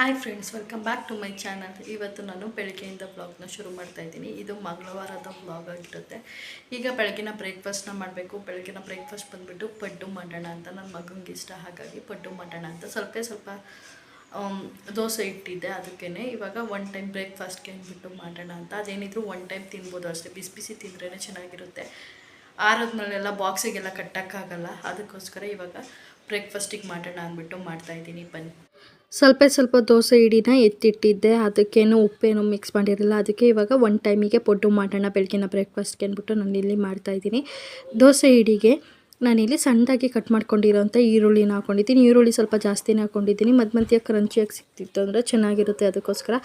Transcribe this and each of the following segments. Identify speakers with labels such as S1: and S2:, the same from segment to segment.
S1: Hi friends welcome back to my channel ಇವತ್ತು ನಾನು ಬೆಳಗ್ಗೆಯಿಂದ ಬ್ಲಾಗ್ನ ಶುರು ಮಾಡ್ತಾ ಇದ್ದೀನಿ. ಇದು ಮಂಗಳವಾರದ ಬ್ಲಾಗ್ ಆಗಿರುತ್ತೆ. ಈಗ ಬೆಳಗಿನ ಬ್ರೇಕ್ಫಾಸ್ಟ್ನ ಮಾಡಬೇಕು. ಬೆಳಗಿನ ಬ್ರೇಕ್ಫಾಸ್ಟ್ ಬಂದುಬಿಟ್ಟು ಪಡ್ಡು ಮಾಡೋಣ ಅಂತ ನನ್ನ ಮಗನಿಗೆ ಇಷ್ಟ. ಹಾಗಾಗಿ ಪಡ್ಡು ಮಾಡೋಣ ಅಂತ ಸ್ವಲ್ಪ ಸ್ವಲ್ಪ ಆಮ್, ದೋಸೆ ಇಟ್ಟಿದ್ದೆ ಅದಕ್ಕೇ ಇವಾಗ ಒನ್ ಟೈಮ್ ಬ್ರೇಕ್ಫಾಸ್ಟ್ಗೆ ಅಂದ್ಬಿಟ್ಟು ಮಾಡೋಣ ಅಂತ. ಅದೇನಿದ್ರು ಒನ್ ಟೈಮ್ ತಿನ್ಬೋದು ಅಷ್ಟೇ. ಬಿಸಿ ಬಿಸಿ ತಿಂದ್ರೇ ಚೆನ್ನಾಗಿರುತ್ತೆ. ಆರದ್ಮೇಲೆಲ್ಲ ಬಾಕ್ಸಿಗೆಲ್ಲ ಕಟ್ಟೋಕ್ಕಾಗಲ್ಲ. ಅದಕ್ಕೋಸ್ಕರ ಇವಾಗ ಬ್ರೇಕ್ಫಾಸ್ಟಿಗೆ ಮಾಡೋಣ ಅಂದ್ಬಿಟ್ಟು ಮಾಡ್ತಾಯಿದ್ದೀನಿ ಬನ್ನಿ. ಸ್ವಲ್ಪ ಸ್ವಲ್ಪ ದೋಸೆ ಇಡಿನ ಎತ್ತಿಟ್ಟಿದ್ದೆ. ಅದಕ್ಕೇನು ಉಪ್ಪೇನು ಮಿಕ್ಸ್ ಮಾಡಿರಲಿಲ್ಲ. ಅದಕ್ಕೆ ಇವಾಗ ಒನ್ ಟೈಮಿಗೆ ಪೊಡ್ಡು ಮಾಡೋಣ ಬೆಳಗಿನ ಬ್ರೇಕ್ಫಾಸ್ಟ್ಗೆ ಅಂದ್ಬಿಟ್ಟು ನಾನು ಇಲ್ಲಿ ಮಾಡ್ತಾಯಿದ್ದೀನಿ ದೋಸೆ ಇಡಿಗೆ ನಾನಿಲ್ಲಿ ಸಣ್ಣದಾಗಿ ಕಟ್ ಮಾಡ್ಕೊಂಡಿರೋಂಥ ಈರುಳ್ಳಿನ ಹಾಕೊಂಡಿದ್ದೀನಿ. ಈರುಳ್ಳಿ ಸ್ವಲ್ಪ ಜಾಸ್ತಿನೇ ಹಾಕೊಂಡಿದ್ದೀನಿ. ಮಧ್ಯ ಮಧ್ಯ ಕ್ರಂಚಿಯಾಗಿ ಸಿಕ್ತಿತ್ತು ಅಂದರೆ ಚೆನ್ನಾಗಿರುತ್ತೆ ಅದಕ್ಕೋಸ್ಕರ.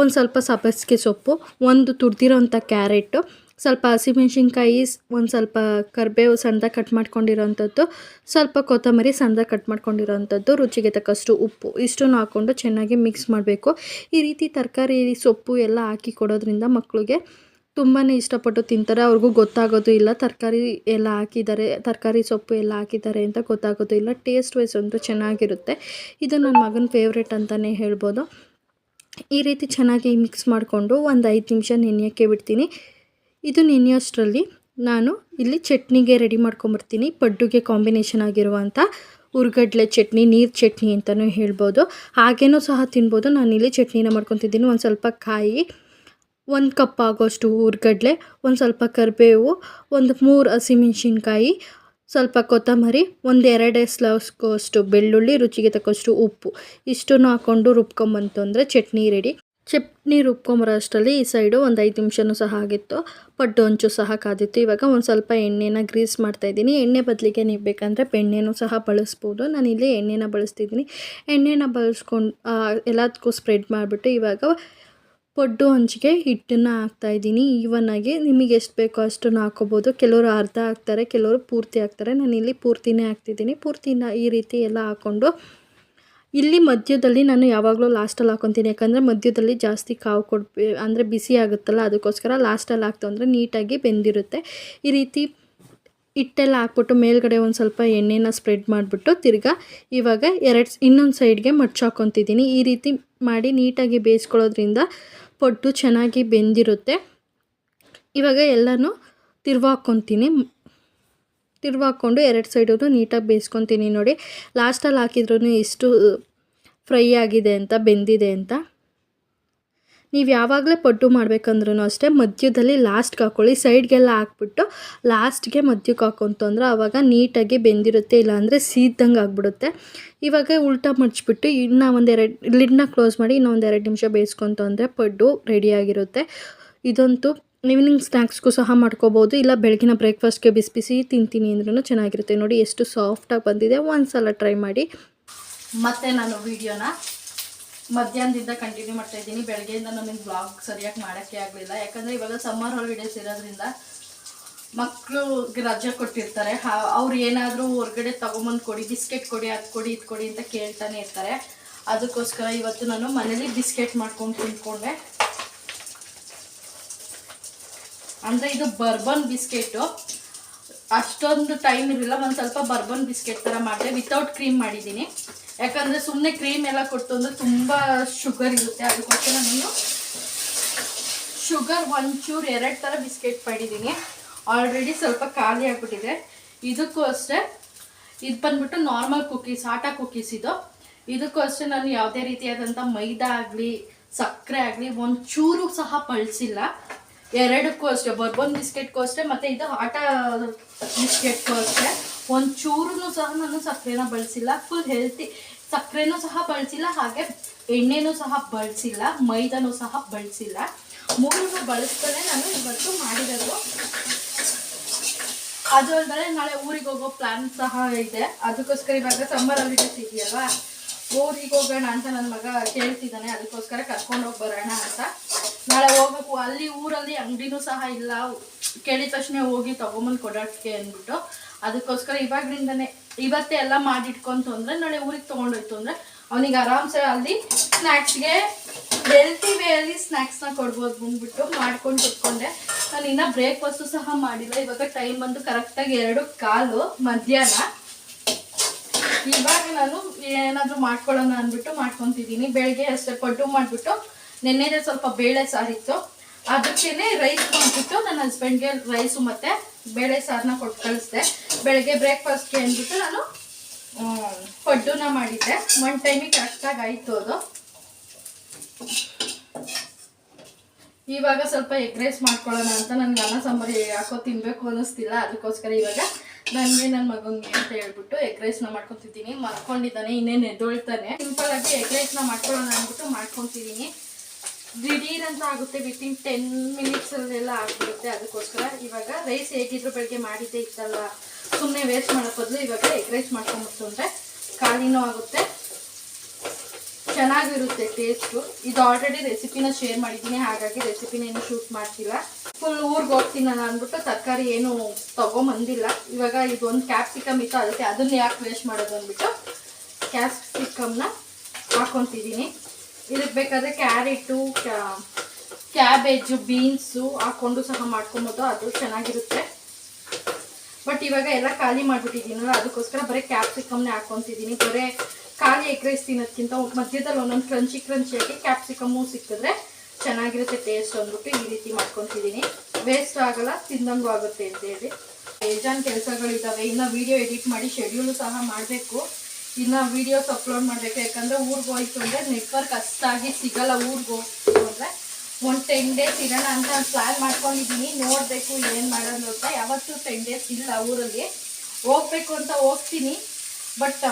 S1: ಒಂದು ಸ್ವಲ್ಪ ಸಬ್ಬಸಿಗೆ ಸೊಪ್ಪು, ಒಂದು ತುರಿದಿರೋಂಥ ಕ್ಯಾರೆಟು ಸ್ವಲ್ಪ ಹಸಿಮೆಣ್ಸಿನ್ಕಾಯಿ, ಒಂದು ಸ್ವಲ್ಪ ಕರಿಬೇವು ಸಣ್ಣದಾಗಿ ಕಟ್ ಮಾಡ್ಕೊಂಡಿರೋಂಥದ್ದು, ಸ್ವಲ್ಪ ಕೊತ್ತಂಬರಿ ಸಣ್ಣದಾಗಿ ಕಟ್ ಮಾಡ್ಕೊಂಡಿರೋವಂಥದ್ದು ರುಚಿಗೆ ತಕ್ಕಷ್ಟು ಉಪ್ಪು ಇಷ್ಟನ್ನು ಹಾಕ್ಕೊಂಡು ಚೆನ್ನಾಗಿ ಮಿಕ್ಸ್ ಮಾಡಬೇಕು. ಈ ರೀತಿ ತರಕಾರಿ, ಸೊಪ್ಪು ಎಲ್ಲ ಹಾಕಿ ಕೊಡೋದ್ರಿಂದ ಮಕ್ಕಳಿಗೆ ತುಂಬಾ ಇಷ್ಟಪಟ್ಟು ತಿಂತಾರೆ. ಅವ್ರಿಗೂ ಗೊತ್ತಾಗೋದು ಇಲ್ಲ ತರಕಾರಿ ಎಲ್ಲ ಹಾಕಿದ್ದಾರೆ, ತರಕಾರಿ ಸೊಪ್ಪು ಎಲ್ಲ ಹಾಕಿದ್ದಾರೆ ಅಂತ ಗೊತ್ತಾಗೋದು ಇಲ್ಲ. ಟೇಸ್ಟ್ ವೈಸ್ ಅಂತೂ ಚೆನ್ನಾಗಿರುತ್ತೆ. ಇದು ನನ್ನ ಮಗನ ಫೇವ್ರೇಟ್ ಅಂತಲೇ ಹೇಳ್ಬೋದು. ಈ ರೀತಿ ಚೆನ್ನಾಗಿ ಮಿಕ್ಸ್ ಮಾಡಿಕೊಂಡು ಒಂದು ಐದು ನಿಮಿಷ ನೆನೆಯೋಕ್ಕೆ ಬಿಡ್ತೀನಿ. ಇದು ನೆನೆಯೋಷ್ಟರಲ್ಲಿ ನಾನು ಇಲ್ಲಿ ಚಟ್ನಿಗೆ ರೆಡಿ ಮಾಡ್ಕೊಂಬರ್ತೀನಿ ಪಡ್ಡುಗೆ ಕಾಂಬಿನೇಷನ್ ಆಗಿರುವಂಥ ಉರ್ಗಡ್ಲೆ ಚಟ್ನಿ, ನೀರು ಚಟ್ನಿ ಅಂತಲೂ ಹೇಳ್ಬೋದು. ಹಾಗೇನೂ ಸಹ ತಿನ್ಬೋದು. ನಾನಿಲ್ಲಿ ಚಟ್ನಿನ ಮಾಡ್ಕೊತಿದ್ದೀನಿ. ಒಂದು ಸ್ವಲ್ಪ ಕಾಯಿ, ಒಂದು ಕಪ್ ಆಗೋಷ್ಟು ಉರ್ಗಡ್ಲೆ, ಒಂದು ಸ್ವಲ್ಪ ಕರಿಬೇವು, ಒಂದು ಮೂರು ಹಸಿಮೆಣ್ಸಿನ್ಕಾಯಿ, ಸ್ವಲ್ಪ ಕೊತ್ತಂಬರಿ, ಒಂದು ಎರಡು ಸ್ಲವ್ಸ್ಗೋಷ್ಟು ಬೆಳ್ಳುಳ್ಳಿ, ರುಚಿಗೆ ತಕ್ಕಷ್ಟು ಉಪ್ಪು. ಇಷ್ಟನ್ನು ಹಾಕ್ಕೊಂಡು ರುಬ್ಕೊಂಬಂತು ಅಂದರೆ ಚಟ್ನಿ ರೆಡಿ ಚಟ್ನಿ ರುಬ್ಕೊಂಬರೋ ಅಷ್ಟರಲ್ಲಿ ಈ ಸೈಡು ಒಂದು ಐದು ನಿಮಿಷನೂ ಸಹ ಆಗಿತ್ತು. ಪಡ್ಡು ಹಂಚು ಸಹ ಕಾದಿತ್ತು. ಇವಾಗ ಒಂದು ಸ್ವಲ್ಪ ಎಣ್ಣೆನ ಗ್ರೀಸ್ ಮಾಡ್ತಾಯಿದ್ದೀನಿ ಎಣ್ಣೆ ಬದಲಿಗೆ ನೀವು ಬೇಕಂದರೆ ಬೆಣ್ಣೆನೂ ಸಹ ಬಳಸ್ಬೋದು. ನಾನಿಲ್ಲಿ ಎಣ್ಣೆನ ಬಳಸ್ತಿದ್ದೀನಿ. ಎಣ್ಣೆನ ಬಳಸ್ಕೊಂಡು ಎಲ್ಲದಕ್ಕೂ ಸ್ಪ್ರೆಡ್ ಮಾಡಿಬಿಟ್ಟು ಇವಾಗ ಪಡ್ಡು ಹಂಚಿಗೆ ಹಿಟ್ಟನ್ನು ಹಾಕ್ತಾಯಿದ್ದೀನಿ ಈವನ್ನಾಗಿ ನಿಮಗೆ ಎಷ್ಟು ಬೇಕೋ ಅಷ್ಟನ್ನು ಹಾಕೋಬೋದು ಕೆಲವರು ಅರ್ಧ ಹಾಕ್ತಾರೆ, ಕೆಲವರು ಪೂರ್ತಿ ಹಾಕ್ತಾರೆ. ನಾನಿಲ್ಲಿ ಪೂರ್ತಿನೇ ಹಾಕ್ತಿದ್ದೀನಿ. ಪೂರ್ತಿನ ಈ ರೀತಿ ಎಲ್ಲ ಹಾಕ್ಕೊಂಡು ಇಲ್ಲಿ ಮಧ್ಯದಲ್ಲಿ ನಾನು ಯಾವಾಗಲೂ ಲಾಸ್ಟಲ್ಲಿ ಹಾಕೊತೀನಿ. ಯಾಕಂದರೆ ಮಧ್ಯದಲ್ಲಿ ಜಾಸ್ತಿ ಕಾವು ಕೊಡ್ಬೇ, ಅಂದರೆ ಬಿಸಿ ಆಗುತ್ತಲ್ಲ, ಅದಕ್ಕೋಸ್ಕರ ಲಾಸ್ಟಲ್ಲಿ ಹಾಕ್ತು ಅಂದರೆ ನೀಟಾಗಿ ಬೆಂದಿರುತ್ತೆ. ಈ ರೀತಿ ಹಿಟ್ಟೆಲ್ಲ ಹಾಕ್ಬಿಟ್ಟು ಮೇಲ್ಗಡೆ ಒಂದು ಸ್ವಲ್ಪ ಎಣ್ಣೆನ ಸ್ಪ್ರೆಡ್ ಮಾಡಿಬಿಟ್ಟು ತಿರ್ಗಾ ಇವಾಗ ಎರಡು, ಇನ್ನೊಂದು ಸೈಡ್ಗೆ ಮಡ್ಚಾಕೊತಿದ್ದೀನಿ ಈ ರೀತಿ ಮಾಡಿ ನೀಟಾಗಿ ಬೇಯಿಸ್ಕೊಳ್ಳೋದ್ರಿಂದ ಪೊಟ್ಟು ಚೆನ್ನಾಗಿ ಬೆಂದಿರುತ್ತೆ. ಇವಾಗ ಎಲ್ಲನೂ ತಿರ್ವಾಕೊತೀನಿ. ತಿರ್ವಾಕೊಂಡು ಎರಡು ಸೈಡೂ ನೀಟಾಗಿ ಬೇಯಿಸ್ಕೊತೀನಿ ನೋಡಿ. ಲಾಸ್ಟಲ್ಲಿ ಹಾಕಿದ್ರೂ ಎಷ್ಟು ಫ್ರೈ ಆಗಿದೆ ಅಂತ, ಬೆಂದಿದೆ ಅಂತ. ನೀವು ಯಾವಾಗಲೇ ಪಡ್ಡು ಮಾಡಬೇಕಂದ್ರೂ ಅಷ್ಟೇ, ಮಧ್ಯದಲ್ಲಿ ಲಾಸ್ಟ್ಗೆ ಹಾಕ್ಕೊಳ್ಳಿ ಸೈಡ್ಗೆಲ್ಲ ಹಾಕ್ಬಿಟ್ಟು ಲಾಸ್ಟ್ಗೆ ಮಧ್ಯಕ್ಕೆ ಹಾಕೊಂತಂದ್ರೆ ಆವಾಗ ನೀಟಾಗಿ ಬೆಂದಿರುತ್ತೆ ಇಲ್ಲಾಂದರೆ ಸೀದಂಗೆ ಆಗಿಬಿಡುತ್ತೆ. ಇವಾಗ ಉಲ್ಟಾ ಮಡ್ಚಿಬಿಟ್ಟು ಇನ್ನೂ ಒಂದೆರಡು ಲಿಡ್ನ ಕ್ಲೋಸ್ ಮಾಡಿ ಇನ್ನೂ ಒಂದೆರಡು ನಿಮಿಷ ಬೇಯಿಸ್ಕೊಂತು ಅಂದರೆ ಪಡ್ಡು ರೆಡಿಯಾಗಿರುತ್ತೆ ಇದಂತೂ ಈವ್ನಿಂಗ್ ಸ್ನ್ಯಾಕ್ಸ್ಗೂ ಸಹ ಮಾಡ್ಕೋಬೋದು. ಇಲ್ಲ ಬೆಳಗಿನ ಬ್ರೇಕ್ಫಾಸ್ಟ್ಗೆ ಬಿಸಿ ಬಿಸಿ ತಿಂತೀನಿ ಅಂದ್ರೂ ಚೆನ್ನಾಗಿರುತ್ತೆ. ನೋಡಿ ಎಷ್ಟು ಸಾಫ್ಟಾಗಿ ಬಂದಿದೆ. ಒಂದು ಸಲ ಟ್ರೈ ಮಾಡಿ. ಮತ್ತೆ ನಾನು ವಿಡಿಯೋನ ಮಧ್ಯಾಹ್ನದಿಂದ ಕಂಟಿನ್ಯೂ ಮಾಡ್ತಾ ಇದ್ದೀನಿ. ಬೆಳಗ್ಗೆಯಿಂದ ನನಗೆ ಬ್ಲಾಗ್ ಸರಿಯಾಗಿ ಮಾಡೋಕ್ಕೆ ಆಗಲಿಲ್ಲ. ಯಾಕಂದರೆ ಇವಾಗ ಸಮ್ಮರ್ ಹಾಲಿಡೇಸ್ ಇರೋದ್ರಿಂದ ಮಕ್ಕಳಿಗೆ ರಜೆ ಕೊಟ್ಟಿರ್ತಾರೆ. ಅವ್ರು ಏನಾದರೂ ಹೊರಗಡೆ ತೊಗೊಂಬಂದು ಕೊಡಿ, ಬಿಸ್ಕೆಟ್ ಕೊಡಿ, ಅದು ಕೊಡಿ, ಇದು ಕೊಡಿ ಅಂತ ಕೇಳ್ತಾನೆ ಇರ್ತಾರೆ. ಅದಕ್ಕೋಸ್ಕರ ಇವತ್ತು ನಾನು ಮನೇಲಿ ಬಿಸ್ಕೆಟ್ ಮಾಡ್ಕೊಂಡು ತಿನ್ಕೊಂಡೆ ಅಂದರೆ ಇದು ಬರ್ಬನ್ ಬಿಸ್ಕೆಟು. ಅಷ್ಟೊಂದು ಟೈಮ್ ಇರಲಿಲ್ಲ, ಒಂದು ಸ್ವಲ್ಪ ಬರ್ಬನ್ ಬಿಸ್ಕೆಟ್ ಥರ ಮಾಡಿದೆ ವಿತೌಟ್ ಕ್ರೀಮ್ ಮಾಡಿದ್ದೀನಿ. ಯಾಕಂದರೆ ಸುಮ್ಮನೆ ಕ್ರೀಮ್ ಎಲ್ಲ ಕೊಟ್ಟು ಅಂದರೆ ತುಂಬ ಶುಗರ್ ಇರುತ್ತೆ, ಅದಕ್ಕೋಸ್ಕರ ನಾನು ಶುಗರ್ ಒಂಚೂರು ಎರಡು ಥರ ಬಿಸ್ಕೆಟ್ ಮಾಡಿದ್ದೀನಿ. ಆಲ್ರೆಡಿ ಸ್ವಲ್ಪ ಖಾಲಿ ಆಗಿಬಿಟ್ಟಿದೆ. ಇದಕ್ಕೂ ಅಷ್ಟೇ ಇದು ಬಂದ್ಬಿಟ್ಟು ನಾರ್ಮಲ್ ಕುಕೀಸ್ ಆಟಾ ಕುಕೀಸ್ ಇದು. ಇದಕ್ಕೂ ಅಷ್ಟೇ ನಾನು ಯಾವುದೇ ರೀತಿಯಾದಂಥ ಮೈದಾ ಆಗಲಿ, ಸಕ್ಕರೆ ಆಗಲಿ ಒಂಚೂರು ಸಹ ಬಳಸಿಲ್ಲ ಎರಡಕ್ಕೂ ಅಷ್ಟೇ ಬರ್ಬನ್ ಬಿಸ್ಕೆಟ್ಗೂ ಅಷ್ಟೇ, ಮತ್ತು ಇದು ಆಟ ಬಿಸ್ಕೆಟ್ಗೂ ಅಷ್ಟೇ. ಒಂಚೂರು ಸಹ ನಾನು ಸಕ್ಕರೆನ ಬಳಸಿಲ್ಲ ಫುಲ್ ಹೆಲ್ತಿ ಸಕ್ಕರೆನೂ ಸಹ ಬಳಸಿಲ್ಲ, ಹಾಗೆ ಎಣ್ಣೆನೂ ಸಹ ಬಳಸಿಲ್ಲ, ಮೈದಾನೂ ಸಹ ಬಳಸಿಲ್ಲ. ಮೂರನ್ನು ಬಳಸ್ತಾನೆ ನಾನು ಇವತ್ತು ಮಾಡಿರೋದು. ಅದು ಅಲ್ಲದೆ ನಾಳೆ ಊರಿಗೆ ಹೋಗೋ ಪ್ಲಾನ್ ಸಹ ಇದೆ. ಅದಕ್ಕೋಸ್ಕರ ಇವಾಗ ಸಮ್ಮರ್ ಹಾಲಿಡೇಸ್ ಇದೆಯಲ್ವಾ? ಊರಿಗೆ ಹೋಗೋಣ ಅಂತ ನನ್ನ ಮಗ ಕೇಳ್ತಿದ್ದಾನೆ ಅದಕ್ಕೋಸ್ಕರ ಕರ್ಕೊಂಡು ಹೋಗಿ ಬರೋಣ ಅಂತ. ನಾಳೆ ಹೋಗ್ಬೇಕು. ಅಲ್ಲಿ ಊರಲ್ಲಿ ಅಂಗಡಿನೂ ಸಹ ಇಲ್ಲ. ಕೇಳಿದ ತಕ್ಷಣ ಹೋಗಿ ತಗೊಂಬಂದು ಕೊಡೋಕ್ಕೆ ಅಂದ್ಬಿಟ್ಟು. ಅದಕ್ಕೋಸ್ಕರ ಇವಾಗ್ಲಿಂದನೇ ಇವತ್ತೇ ಎಲ್ಲ ಮಾಡಿಟ್ಕೊಂತು ಅಂದರೆ ನಾಳೆ ಊರಿಗೆ ತೊಗೊಂಡೋಯ್ತು ಅಂದರೆ ಅವನಿಗೆ ಆರಾಮ್ಸೆ ಅಲ್ಲಿ ಸ್ನ್ಯಾಕ್ಸ್ಗೆ ಹೆಲ್ತಿ ವೇಯಲ್ಲಿ ಸ್ನ್ಯಾಕ್ಸ್ನ ಕೊಡ್ಬೋದು ಬಂದ್ಬಿಟ್ಟು ಮಾಡ್ಕೊಂಡು ಕುತ್ಕೊಂಡೆ. ನಾನು ಇನ್ನೂ ಬ್ರೇಕ್ಫಾಸ್ಟು ಸಹ ಮಾಡಿಲ್ಲ. ಇವಾಗ ಟೈಮ್ ಬಂದು ಕರೆಕ್ಟಾಗಿ ಎರಡು ಕಾಲು ಮಧ್ಯಾಹ್ನ. ಇವಾಗ ನಾನು ಏನಾದರೂ ಮಾಡ್ಕೊಳ್ಳೋಣ ಅಂದ್ಬಿಟ್ಟು ಮಾಡ್ಕೊತಿದ್ದೀನಿ. ಬೆಳಗ್ಗೆ ಅಷ್ಟೇ ಪಡ್ಡು ಮಾಡಿಬಿಟ್ಟು ನೆನ್ನೆದೇ ಸ್ವಲ್ಪ ಬೇಳೆ ಸಾರಿತ್ತು. ಅದಕ್ಕೇನೆ ರೈಸ್ ಮಾಡಿಬಿಟ್ಟು ನನ್ನ ಹಸ್ಬೆಂಡ್ಗೆ ರೈಸು ಮತ್ತು ಬೇಳೆ ಸಾರನ್ನ ಕೊಟ್ಟು ಕಳಿಸ್ದೆ. ಬೆಳಗ್ಗೆ ಬ್ರೇಕ್ಫಾಸ್ಟ್ಗೆ ಅಂದ್ಬಿಟ್ಟು ನಾನು ಪಡ್ಡುನ ಮಾಡಿದ್ದೆ. ಒನ್ ಟೈಮಿಗೆ ಕರೆಕ್ಟಾಗಿ ಆಯಿತು ಅದು. ಇವಾಗ ಸ್ವಲ್ಪ ಎಗ್ ರೈಸ್ ಮಾಡ್ಕೊಳ್ಳೋಣ ಅಂತ ನನ್ಗೆ ಅನ್ನ ಸಾಂಬಾರು ಯಾಕೋ ತಿನ್ನಬೇಕು ಅನ್ನಿಸ್ತಿಲ್ಲ. ಅದಕ್ಕೋಸ್ಕರ ಇವಾಗ ನನಗೆ ನನ್ನ ಮಗನಿಗೆ ಅಂತ ಹೇಳ್ಬಿಟ್ಟು ಎಗ್ ರೈಸ್ನ ಮಾಡ್ಕೊತಿದ್ದೀನಿ. ಮಲ್ಕೊಂಡಿದ್ದಾನೆ, ಇನ್ನೇನು ಎದ್ದೊಳ್ತಾನೆ. ಸಿಂಪಲ್ ಆಗಿ ಎಗ್ ರೈಸ್ನ ಮಾಡ್ಕೊಳ್ಳೋಣ ಅಂದ್ಬಿಟ್ಟು ಮಾಡ್ಕೊತಿದ್ದೀನಿ. ದಿಢೀರ್ ಅಂತ ಆಗುತ್ತೆ ವಿತಿನ್ ಟೆನ್ ಮಿನಿಟ್ಸಲ್ಲೆಲ್ಲ ಆಗ್ಬಿಡುತ್ತೆ. ಅದಕ್ಕೋಸ್ಕರ ಇವಾಗ ರೈಸ್ ಹೇಗಿದ್ರು ಬೆಳಗ್ಗೆ ಮಾಡಿದ್ದೆ ಇತ್ತಲ್ಲ ಸುಮ್ಮನೆ ವೇಸ್ಟ್ ಮಾಡೋ ಬದಲು ಇವಾಗ ಎಗ್ ರೈಸ್ ಮಾಡ್ಕೊಂಬಿಟ್ಟು ಅಂದರೆ ಖಾಲಿನೂ ಆಗುತ್ತೆ. ಚೆನ್ನಾಗಿರುತ್ತೆ ಟೇಸ್ಟು ಇದು ಆಲ್ರೆಡಿ ರೆಸಿಪಿನ ಶೇರ್ ಮಾಡಿದ್ದೀನಿ, ಹಾಗಾಗಿ ರೆಸಿಪಿನ ಏನು ಶೂಟ್ ಮಾಡ್ತಿಲ್ಲ. ಫುಲ್ ಊರಿಗೆ ಹೋಗ್ತೀನಿ ನಾನು ಅಂದ್ಬಿಟ್ಟು ತರಕಾರಿ ಏನು ತಗೊಂಬಂದಿಲ್ಲ. ಇವಾಗ ಇದೊಂದು ಕ್ಯಾಪ್ಸಿಕಮ್ ಇತ್ತು, ಅದಕ್ಕೆ ಅದನ್ನ ಯಾಕೆ ವೇಸ್ಟ್ ಮಾಡೋದು ಅಂದ್ಬಿಟ್ಟು ಕ್ಯಾಪ್ಸಿಕಮ್ನ ಹಾಕೊತಿದ್ದೀನಿ. ಇದಕ್ಕೆ ಬೇಕಾದರೆ ಕ್ಯಾರೆಟು ಕ್ಯಾಬೇಜು, ಬೀನ್ಸು ಹಾಕ್ಕೊಂಡು ಸಹ ಮಾಡ್ಕೊಬೋದು, ಅದು ಚೆನ್ನಾಗಿರುತ್ತೆ. ಬಟ್ ಇವಾಗ ಎಲ್ಲ ಖಾಲಿ ಮಾಡಿಬಿಟ್ಟಿದ್ದೀನಲ್ಲ, ಅದಕ್ಕೋಸ್ಕರ ಬರೀ ಕ್ಯಾಪ್ಸಿಕಮ್ನೇ ಹಾಕೊತಿದ್ದೀನಿ. ಬರೀ ಖಾಲಿ ಎಗ್ ರೈಸ್ ಮಧ್ಯದಲ್ಲಿ ಒಂದೊಂದು ಕ್ರಂಚಿ ಕ್ರಂಚಿಯಾಗಿ ಕ್ಯಾಪ್ಸಿಕಮ್ಮು ಸಿಕ್ಕಿದ್ರೆ ಚೆನ್ನಾಗಿರುತ್ತೆ ಟೇಸ್ಟ್ ಅಂದ್ಬಿಟ್ಟು ಈ ರೀತಿ ಮಾಡ್ಕೊತಿದ್ದೀನಿ. ವೇಸ್ಟ್ ಆಗಲ್ಲ, ತಿಂದಂಗೂ ಆಗುತ್ತೆ ಅಂತ ಹೇಳಿ. ಏಜಾನ್ ಕೆಲಸಗಳಿದ್ದಾವೆ ಇನ್ನು ವಿಡಿಯೋ ಎಡಿಟ್ ಮಾಡಿ ಶೆಡ್ಯೂಲು ಸಹ ಮಾಡಬೇಕು. ಇನ್ನು ವೀಡಿಯೋಸ್ ಅಪ್ಲೋಡ್ ಮಾಡಬೇಕು. ಯಾಕಂದರೆ ಊರಿಗೆ ಹೋಯ್ತು ಅಂದರೆ ನೆಟ್ವರ್ಕ್ ಅಷ್ಟಾಗಿ ಸಿಗಲ್ಲ ಊರಿಗೆ ಹೋಗ್ತು ಅಂದರೆ. ಒಂದು ಟೆನ್ ಡೇಸ್ ಇರೋಣ ಅಂತ ಪ್ಲ್ಯಾನ್ ಮಾಡ್ಕೊಂಡಿದ್ದೀನಿ. ನೋಡಬೇಕು ಏನು ಮಾಡೋದು ಅಂತ. ಯಾವತ್ತೂ ಟೆನ್ ಡೇಸ್ ಇಲ್ಲ ಊರಲ್ಲಿ. ಹೋಗ್ಬೇಕು ಅಂತ ಹೋಗ್ತೀನಿ. ಬಟ್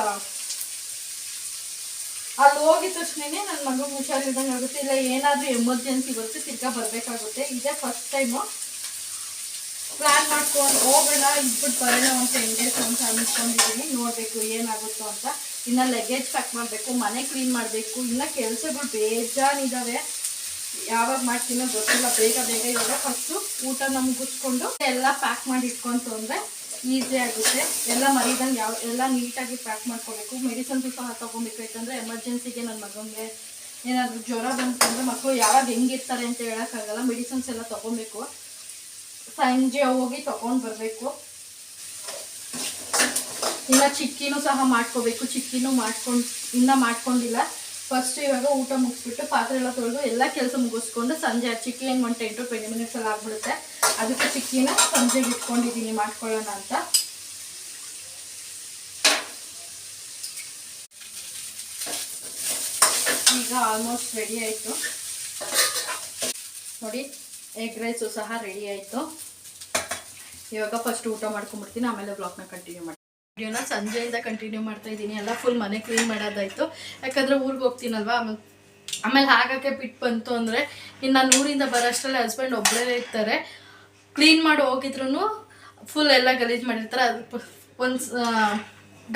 S1: ಅಲ್ಲಿ ಹೋಗಿದ ತಕ್ಷಣನೇ ನನ್ನ ಮಗು ಹುಷಾರಿಲ್ದಂಗೆ ಆಗುತ್ತೆ, ಇಲ್ಲ ಏನಾದರೂ ಎಮರ್ಜೆನ್ಸಿ ಬರುತ್ತೆ ತಿರ್ಗಾ ಬರಬೇಕಾಗುತ್ತೆ. ಇದೇ ಫಸ್ಟ್ ಟೈಮು ಪ್ಲ್ಯಾನ್ ಮಾಡ್ಕೊಂಡು ಹೋಗೋಣ, ಇದ್ಬಿಟ್ಟು ಬರೋಣ ಅಂತ ಎಂಗೇಜ್ ಅಂತ ಅಂದ್ಕೊಂಡಿದ್ದೀನಿ ನೋಡಬೇಕು ಏನಾಗುತ್ತೋ ಅಂತ. ಇನ್ನು ಲಗೇಜ್ ಪ್ಯಾಕ್ ಮಾಡಬೇಕು, ಮನೆ ಕ್ಲೀನ್ ಮಾಡಬೇಕು, ಇನ್ನು ಕೆಲಸಗಳು ಬೇಜಾನಿದ್ದಾವೆ ಯಾವಾಗ ಮಾಡ್ತೀನೋ ಗೊತ್ತಿಲ್ಲ, ಬೇಗ ಬೇಗ ಇವಾಗ ಫಸ್ಟು ನಮ್ಗೆ ಮುಗಿಸ್ಕೊಂಡು ಎಲ್ಲ ಪ್ಯಾಕ್ ಮಾಡಿ ಇಟ್ಕೊಂತು ಅಂದರೆ ಈಸಿ ಆಗುತ್ತೆ. ಎಲ್ಲ ಮರಿದಂಗೆ ಯಾವ, ಎಲ್ಲ ನೀಟಾಗಿ ಪ್ಯಾಕ್ ಮಾಡ್ಕೋಬೇಕು. ಮೆಡಿಸನ್ ಸಹ ತೊಗೊಬೇಕು. ಯಾಕಂದರೆ ಎಮರ್ಜೆನ್ಸಿಗೆ ನನ್ನ ಮಗನಿಗೆ ಏನಾದರೂ ಜ್ವರ ಬಂತಂದರೆ ಮಕ್ಕಳು ಯಾವಾಗ ಹೆಂಗಿರ್ತಾರೆ ಅಂತ ಹೇಳೋಕ್ಕಾಗಲ್ಲ. ಮೆಡಿಸನ್ಸ್ ಎಲ್ಲ ತೊಗೊಬೇಕು. ಸಂಜೆ ಹೋಗಿ ತೊಗೊಂಡು ಬರಬೇಕು. ಇನ್ನು ಚಿಕ್ಕಿನೂ ಸಹ ಮಾಡ್ಕೋಬೇಕು. ಚಿಕ್ಕಿನೂ ಮಾಡ್ಕೊಂಡು, ಇನ್ನೂ ಮಾಡ್ಕೊಂಡಿಲ್ಲ. ಫಸ್ಟ್ ಇವಾಗ ಊಟ ಮುಗಿಸ್ಬಿಟ್ಟು ಪಾತ್ರೆ ಎಲ್ಲ ತೊಳೆದು ಎಲ್ಲ ಕೆಲಸ ಮುಗಿಸ್ಕೊಂಡು ಸಂಜೆ ಚಿಕ್ಕಿ ಏನು ಒಂದು ಟೆನ್ ಟ್ವೆಂಟಿ ಮಿನಿಟ್ಸ್ ಎಲ್ಲ ಆಗ್ಬಿಡುತ್ತೆ. ಅದಕ್ಕೆ ಚಿಕ್ಕಿನ ಸಂಜೆಗೆ ಇಟ್ಕೊಂಡಿದ್ದೀನಿ, ಮಾಡ್ಕೊಳ್ಳೋಣ ಅಂತ. ಈಗ ಆಲ್ಮೋಸ್ಟ್ ರೆಡಿ ಆಯಿತು. ನೋಡಿ ಎಗ್ ರೈಸು ಸಹ ರೆಡಿ ಆಯಿತು. ಇವಾಗ ಫಸ್ಟ್ ಊಟ ಮಾಡ್ಕೊಂಡ್ಬಿಡ್ತೀನಿ, ಆಮೇಲೆ ಬ್ಲಾಗ್ನ ಕಂಟಿನ್ಯೂ ಮಾಡಿ ವಿಡಿಯೋನ ಸಂಜೆಯಿಂದ ಕಂಟಿನ್ಯೂ ಮಾಡ್ತಾ ಇದ್ದೀನಿ. ಎಲ್ಲ ಫುಲ್ ಮನೆ ಕ್ಲೀನ್ ಮಾಡೋದಾಯಿತು. ಯಾಕಂದರೆ ಊರಿಗೆ ಹೋಗ್ತೀನಲ್ವಾ? ಆಮೇಲೆ ಹಾಗಕ್ಕೆ ಬಿಟ್ಟು ಬಂತು ಅಂದರೆ ಇನ್ನು ನಾನು ಊರಿಂದ ಬರೋಷ್ಟರಲ್ಲಿ ಹಸ್ಬೆಂಡ್ ಒಬ್ಬರೇ ಇರ್ತಾರೆ. ಕ್ಲೀನ್ ಮಾಡಿ ಹೋಗಿದ್ರು ಫುಲ್ ಎಲ್ಲ ಗಲೀಜು ಮಾಡಿರ್ತಾರೆ. ಅದು ಒಂದು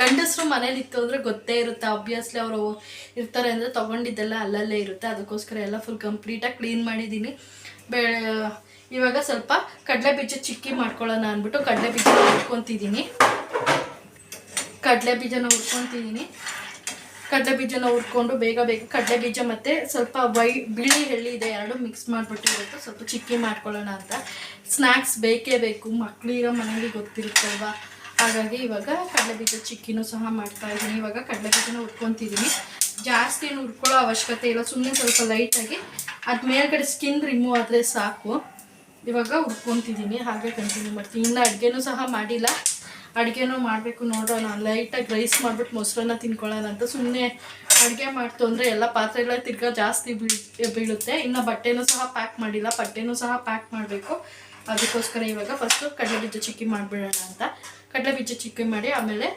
S1: ಗಂಡಸರು ಮನೇಲಿ ಇತ್ತು ಅಂದರೆ ಗೊತ್ತೇ ಇರುತ್ತೆ. ಆಬ್ವಿಯಸ್ಲಿ ಅವರು ಇರ್ತಾರೆ ಅಂದರೆ ತೊಗೊಂಡಿದ್ದೆಲ್ಲ ಅಲ್ಲಲ್ಲೇ ಇರುತ್ತೆ. ಅದಕ್ಕೋಸ್ಕರ ಎಲ್ಲ ಫುಲ್ ಕಂಪ್ಲೀಟಾಗಿ ಕ್ಲೀನ್ ಮಾಡಿದ್ದೀನಿ. ಬೇ ಇವಾಗ ಸ್ವಲ್ಪ ಕಡಲೆ ಬೀಜ ಚಿಕ್ಕಿ ಮಾಡ್ಕೊಳ್ಳೋಣ ಅಂದ್ಬಿಟ್ಟು ಕಡಲೆ ಬೀಜ ಹುರ್ಕೊತಿದ್ದೀನಿ ಕಡಲೆ ಬೀಜನ ಹುರ್ಕೊತಿದ್ದೀನಿ ಕಡಲೆ ಬೀಜನ ಹುರ್ಕೊಂಡು ಬೇಗ ಬೇಗ ಕಡಲೆ ಬೀಜ ಮತ್ತು ಸ್ವಲ್ಪ ವೈ, ಬಿಳಿ ಎಳ್ಳಿ ಇದೆ, ಎರಡು ಮಿಕ್ಸ್ ಮಾಡಿಬಿಟ್ಟು ಇವತ್ತು ಸ್ವಲ್ಪ ಚಿಕ್ಕಿ ಮಾಡ್ಕೊಳ್ಳೋಣ ಅಂತ. ಸ್ನ್ಯಾಕ್ಸ್ ಬೇಕೇ ಬೇಕು. ಮಕ್ಕಳಿರೋ ಮನೇಲಿ ಗೊತ್ತಿರುತ್ತಲ್ವಾ? ಹಾಗಾಗಿ ಇವಾಗ ಕಡಲೆ ಬೀಜ ಚಿಕ್ಕಿನೂ ಸಹ ಮಾಡ್ತಾ ಇದ್ದೀನಿ. ಇವಾಗ ಕಡಲೆ ಬೀಜನ ಹುರ್ಕೊತಿದ್ದೀನಿ ಜಾಸ್ತಿ ಏನು ಹುರ್ಕೊಳ್ಳೋ ಅವಶ್ಯಕತೆ ಇಲ್ಲ. ಸುಮ್ಮನೆ ಸ್ವಲ್ಪ ಲೈಟಾಗಿ ಅದು ಮೇಲ್ಗಡೆ ಸ್ಕಿನ್ ರಿಮೂವ್ ಆದರೆ ಸಾಕು. ಇವಾಗ ಹುರ್ಕೊತಿದ್ದೀನಿ ಹಾಗೆ ಕಂಟಿನ್ಯೂ ಮಾಡ್ತೀನಿ. ಇನ್ನು ಅಡುಗೆನೂ ಸಹ ಮಾಡಿಲ್ಲ. ಅಡುಗೆನೂ ಮಾಡಬೇಕು ನೋಡೋಣ ಲೈಟಾಗಿ ರೈಸ್ ಮಾಡ್ಬಿಟ್ಟು ಮೊಸರನ್ನ ತಿನ್ಕೊಳ್ಳೋಣ ಅಂತ. ಸುಮ್ಮನೆ ಅಡುಗೆ ಮಾಡ್ತು ಅಂದರೆ ಎಲ್ಲ ಪಾತ್ರೆಗಳ ತಿರ್ಗಾ ಜಾಸ್ತಿ ಬೀಳ್, ಬೀಳುತ್ತೆ. ಇನ್ನು ಬಟ್ಟೆನೂ ಸಹ ಪ್ಯಾಕ್ ಮಾಡಿಲ್ಲ. ಬಟ್ಟೆನೂ ಸಹ ಪ್ಯಾಕ್ ಮಾಡಬೇಕು. ಅದಕ್ಕೋಸ್ಕರ ಇವಾಗ ಫಸ್ಟು ಕಡಲೆ ಬೀಜ ಚಿಕ್ಕಿ ಮಾಡಿಬಿಡೋಣ ಅಂತ. ಕಡಲೆ ಬೀಜ ಚಿಕ್ಕಿ ಮಾಡಿ ಆಮೇಲೆ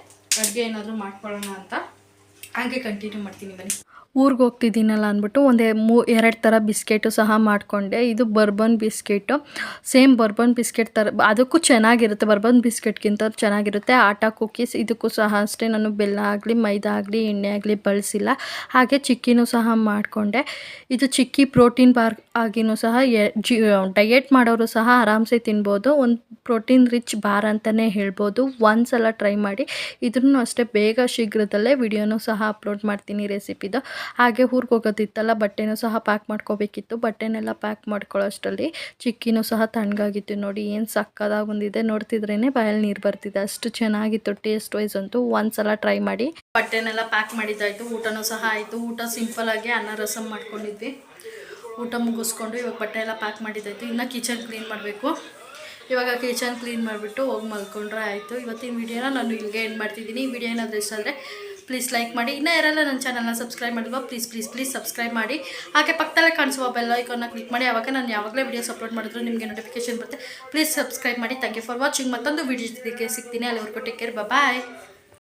S1: ಅಡುಗೆ ಏನಾದರೂ ಮಾಡ್ಕೊಳ್ಳೋಣ ಅಂತ. ಹಾಗೆ ಕಂಟಿನ್ಯೂ ಮಾಡ್ತೀನಿ ಬನ್ನಿ. ಊರಿಗೆ ಹೋಗ್ತಿದ್ದೀನಲ್ಲ ಅಂದ್ಬಿಟ್ಟು ಒಂದೇ ಮೂ, ಎರಡು ಥರ ಬಿಸ್ಕೆಟು ಸಹ ಮಾಡಿಕೊಂಡೆ. ಇದು bourbon biscuit. Same bourbon biscuit ಥರ ಅದಕ್ಕೂ ಚೆನ್ನಾಗಿರುತ್ತೆ. ಬರ್ಬನ್ ಬಿಸ್ಕೆಟ್ಗಿಂತ ಚೆನ್ನಾಗಿರುತ್ತೆ. ಆಟಾ ಕುಕ್ಕೀಸ್ ಇದಕ್ಕೂ ಸಹ ಅಷ್ಟೇ. ನಾನು ಬೆಲ್ಲ ಆಗಲಿ, ಮೈದಾ ಆಗಲಿ, ಎಣ್ಣೆ ಆಗಲಿ ಬಳಸಿಲ್ಲ. ಹಾಗೆ ಚಿಕ್ಕಿನೂ ಸಹ ಮಾಡಿಕೊಂಡೆ. ಇದು ಚಿಕ್ಕಿ ಪ್ರೋಟೀನ್ ಬಾರ್ ಆಗಿನೂ ಸಹ ಜಿ, ಡಯೆಟ್ ಮಾಡೋರು ಸಹ ಆರಾಮ್ಸೆ ತಿನ್ಬೋದು. ಒಂದು ಪ್ರೋಟೀನ್ ರಿಚ್ ಬಾರ್ ಅಂತಲೇ ಹೇಳ್ಬೋದು. ಒಂದ್ಸಲ ಟ್ರೈ ಮಾಡಿ. ಇದನ್ನು ಅಷ್ಟೇ ಬೇಗ ಶೀಘ್ರದಲ್ಲೇ ವಿಡಿಯೋನೂ ಸಹ ಅಪ್ಲೋಡ್ ಮಾಡ್ತೀನಿ ರೆಸಿಪಿದು. ಹಾಗೆ ಊರ್ಗೆ ಹೋಗೋದಿತ್ತಲ್ಲ, ಬಟ್ಟೆನೂ ಸಹ ಪ್ಯಾಕ್ ಮಾಡ್ಕೋಬೇಕಿತ್ತು. ಬಟ್ಟೆನೆಲ್ಲ ಪ್ಯಾಕ್ ಮಾಡ್ಕೊಳ್ಳೋಷ್ಟರಲ್ಲಿ ಚಿಕ್ಕಿನೂ ಸಹ ತಣ್ಣಗಾಗಿತ್ತು ನೋಡಿ, ಏನು ಸಕ್ಕದಾಗಿ ಬಂದಿದೆ. ನೋಡ್ತಿದ್ರೇ ಬಾಯಲ್ಲಿ ನೀರು ಬರ್ತಿದೆ. ಅಷ್ಟು ಚೆನ್ನಾಗಿತ್ತು ಟೇಸ್ಟ್ ವೈಸ್ ಅಂತೂ. ಒಂದ್ಸಲ ಟ್ರೈ ಮಾಡಿ. ಬಟ್ಟೆನೆಲ್ಲ ಪ್ಯಾಕ್ ಮಾಡಿದ್ದಾಯಿತು. ಊಟನೂ ಸಹ ಆಯಿತು. ಊಟ ಸಿಂಪಲಾಗಿ ಅನ್ನ ರಸಂ ಮಾಡ್ಕೊಂಡಿದ್ವಿ. ಊಟ ಮುಗಿಸ್ಕೊಂಡು ಇವಾಗ ಬಟ್ಟೆ ಎಲ್ಲ ಪ್ಯಾಕ್ ಮಾಡಿದ್ದಾಯಿತು. ಇನ್ನು ಕಿಚನ್ ಕ್ಲೀನ್ ಮಾಡಬೇಕು. ಇವಾಗ ಕಿಚನ್ ಕ್ಲೀನ್ ಮಾಡಿಬಿಟ್ಟು ಹೋಗಿ ಮಲ್ಕೊಂಡ್ರೆ ಆಯಿತು. ಇವತ್ತಿನ ವಿಡಿಯೋನ ನಾನು ಇಲ್ಲಿಗೆ ಏನು ಮಾಡ್ತಿದ್ದೀನಿ. ಈ ವಿಡಿಯೋ ಏನಾದರೂ ಇಷ್ಟ ಆದರೆ ಪ್ಲೀಸ್ ಲೈಕ್ ಮಾಡಿ. ಇನ್ನೂ ಯಾರೆಲ್ಲ ನನ್ನ ಚಾನಲ್ನ ಸಬ್ಸ್ಕ್ರೈಬ್ ಮಾಡಿಲ್ವಾ ಪ್ಲೀಸ್ ಪ್ಲೀಸ್ ಪ್ಲೀಸ್ ಸಬ್ಸ್ಕ್ರೈಬ್ ಮಾಡಿ. ಹಾಗೆ ಪಕ್ಕದಲ್ಲೇ ಕಾಣಿಸುವ ಬೆಲ್ ಐಕಾನ್ನ ಕ್ಲಿಕ್ ಮಾಡಿ. ಆವಾಗ ನಾನು ಯಾವಾಗಲೇ ವೀಡಿಯೋಸ್ ಅಪ್ಲೋಡ್ ಮಾಡಿದ್ರು ನಿಮಗೆ ನೋಟಿಫಿಕೇಶನ್ ಬರುತ್ತೆ. ಪ್ಲೀಸ್ ಸಬ್ಸ್ಕ್ರೈಬ್ ಮಾಡಿ. ಥ್ಯಾಂಕ್ ಯು ಫಾರ್ ವಾಚಿಂಗ್ ಮತ್ತೊಂದು ವೀಡಿಯೋ ಜೊತೆಗೆ ಸಿಗ್ತೀನಿ. ಅಲ್ಲಿವರೆಗೂ ಟೇಕ್ ಕೇರ್ ಬಾಯ್